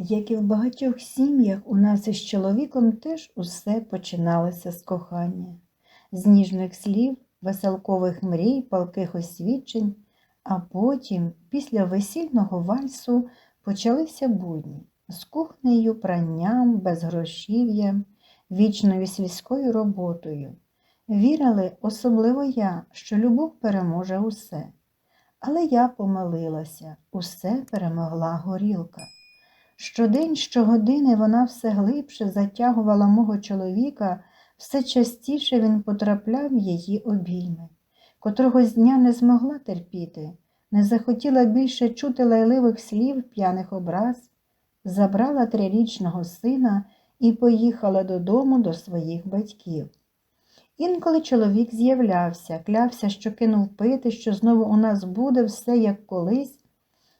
Як і в багатьох сім'ях, у нас із чоловіком теж усе починалося з кохання, з ніжних слів, веселкових мрій, палких освідчень, а потім, після весільного вальсу, почалися будні з кухнею, пранням, безгрошів'ям, вічною сільською роботою. Вірили, особливо я, що любов переможе усе. Але я помилилася, усе перемогла горілка. Щодень, щогодини вона все глибше затягувала мого чоловіка, все частіше він потрапляв в її обійми, котрого з дня не змогла терпіти, не захотіла більше чути лайливих слів, п'яних образ, забрала трирічного сина і поїхала додому до своїх батьків. Інколи чоловік з'являвся, клявся, що кинув пити, що знову у нас буде все як колись.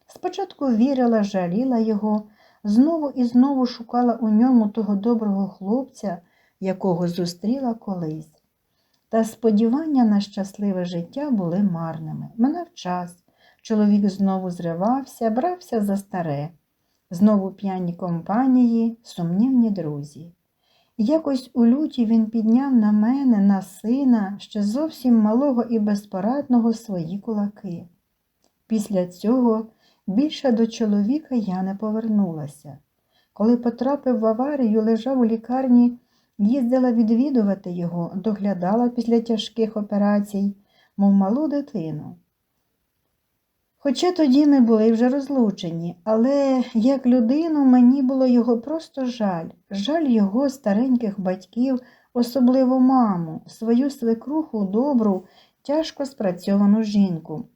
Спочатку вірила, жаліла його, знову і знову шукала у ньому того доброго хлопця, якого зустріла колись. Та сподівання на щасливе життя були марними. Минав час. Чоловік знову зривався, брався за старе, знову п'яні компанії, сумнівні друзі. Якось у люті він підняв на мене, на сина, ще зовсім малого і безпорадного свої кулаки. Після цього більше до чоловіка я не повернулася. Коли потрапив в аварію, лежав у лікарні, їздила відвідувати його, доглядала після тяжких операцій, мов малу дитину. Хоча тоді ми були вже розлучені, але як людину мені було його просто жаль, жаль його стареньких батьків, особливо маму, свою свекруху добру, тяжко спрацьовану жінку.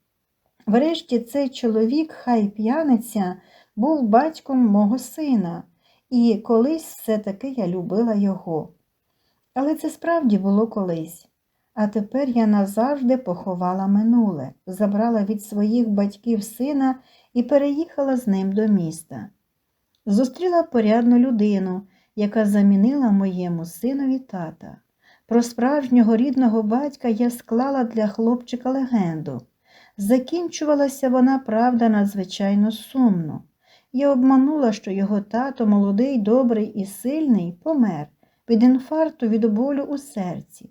Врешті цей чоловік, хай п'яниця, був батьком мого сина, і колись все-таки я любила його. Але це справді було колись. А тепер я назавжди поховала минуле, забрала від своїх батьків сина і переїхала з ним до міста. Зустріла порядну людину, яка замінила моєму синові тата. Про справжнього рідного батька я склала для хлопчика легенду. Закінчувалася вона, правда, надзвичайно сумно. Я обманула, що його тато, молодий, добрий і сильний, помер від інфаркту від болю у серці.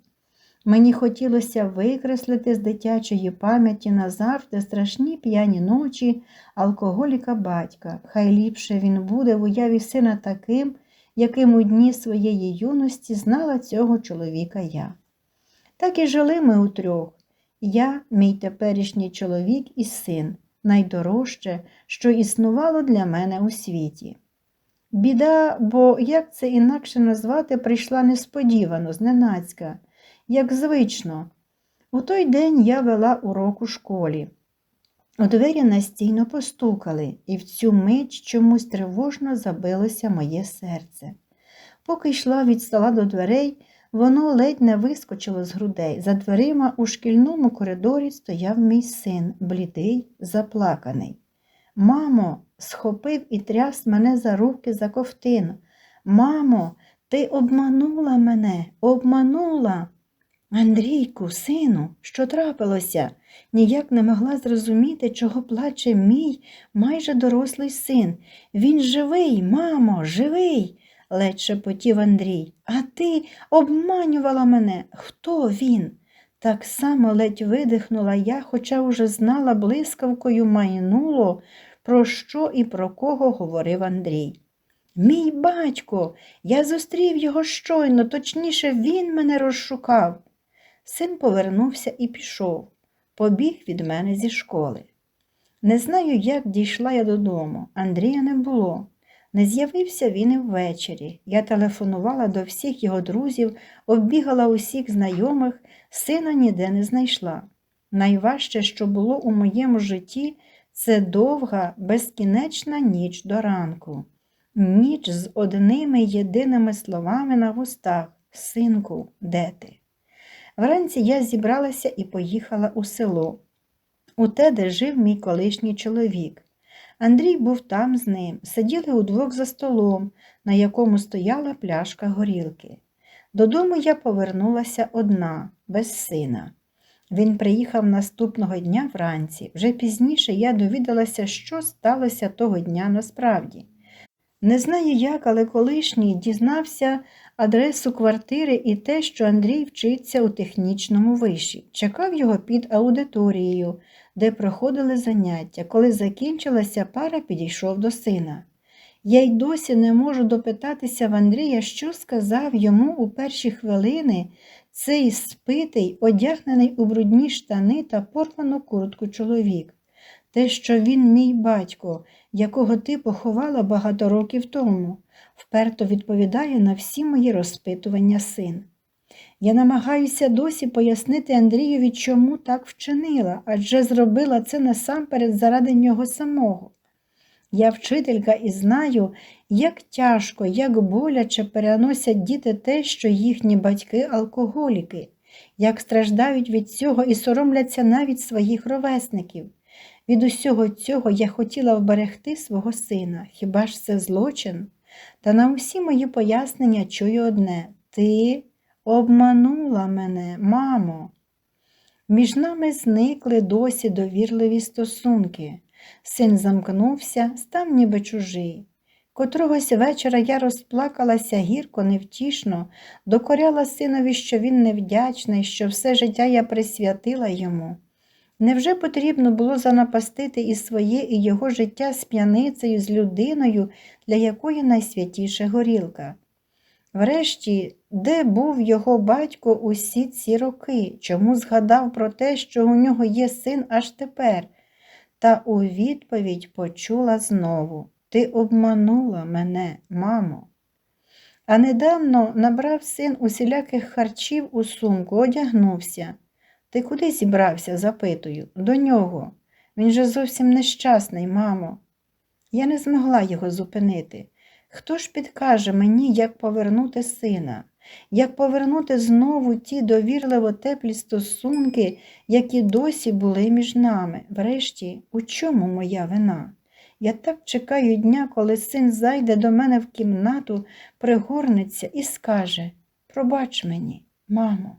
Мені хотілося викреслити з дитячої пам'яті назавжди страшні п'яні ночі алкоголіка батька. Хай ліпше він буде в уяві сина таким, яким у дні своєї юності знала цього чоловіка я. Так і жили ми утрьох. Я, мій теперішній чоловік і син, найдорожче, що існувало для мене у світі. Біда, бо як це інакше назвати, прийшла несподівано, зненацька як звично. У той день я вела урок у школі. У двері настійно постукали, і в цю мить чомусь тривожно забилося моє серце. Поки йшла від стола до дверей, воно ледь не вискочило з грудей. За дверима у шкільному коридорі стояв мій син, блідий, заплаканий. Мамо, схопив і тряс мене за руки за ковтину. Мамо, ти обманула мене, обманула. Андрійку, сину, що трапилося? Ніяк не могла зрозуміти, чого плаче мій майже дорослий син. Він живий, мамо, живий, ледь шепотів Андрій. А ти обманювала мене. Хто він? Так само ледь видихнула я, хоча вже знала блискавкою майнуло, про що і про кого говорив Андрій. Мій батько, я зустрів його щойно, точніше, він мене розшукав. Син повернувся і пішов, побіг від мене зі школи. Не знаю, як дійшла я додому. Андрія не було. Не з'явився він і ввечері. Я телефонувала до всіх його друзів, оббігала усіх знайомих, сина ніде не знайшла. Найважче, що було у моєму житті, це довга, безкінечна ніч до ранку. Ніч з одними єдиними словами на вустах Синку, де ти? Вранці я зібралася і поїхала у село, у те, де жив мій колишній чоловік. Андрій був там з ним, сиділи удвох за столом, на якому стояла пляшка горілки. Додому я повернулася одна, без сина. Він приїхав наступного дня вранці. Вже пізніше я довідалася, що сталося того дня насправді. Не знаю як, але колишній дізнався адресу квартири і те, що Андрій вчиться у технічному виші. Чекав його під аудиторією, де проходили заняття. Коли закінчилася пара, підійшов до сина. Я й досі не можу допитатися в Андрія, що сказав йому у перші хвилини цей спитий, одягнений у брудні штани та порвану куртку чоловік. Те, що він мій батько, якого ти поховала багато років тому, вперто відповідає на всі мої розпитування син. Я намагаюся досі пояснити Андрієві, чому так вчинила, адже зробила це насамперед заради нього самого. Я вчителька і знаю, як тяжко, як боляче переносять діти те, що їхні батьки алкоголіки, як страждають від цього і соромляться навіть своїх ровесників. Від усього цього я хотіла вберегти свого сина. Хіба ж це злочин? Та на усі мої пояснення чую одне ти обманула мене, мамо. Між нами зникли досі довірливі стосунки. Син замкнувся, став ніби чужий. Котрогось вечора я розплакалася гірко, невтішно, докоряла синові, що він невдячний, що все життя я присвятила йому. Невже потрібно було занапастити і своє, і його життя з п'яницею, з людиною, для якої найсвятіша горілка? Врешті, де був його батько усі ці роки? Чому згадав про те, що у нього є син аж тепер? Та у відповідь почула знову Ти обманула мене, мамо. А недавно набрав син усіляких харчів у сумку, одягнувся. Ти куди зібрався? запитую. До нього. Він же зовсім нещасний, мамо. Я не змогла його зупинити. Хто ж підкаже мені, як повернути сина, як повернути знову ті довірливо теплі стосунки, які досі були між нами? Врешті, у чому моя вина? Я так чекаю дня, коли син зайде до мене в кімнату, пригорнеться і скаже Пробач мені, мамо.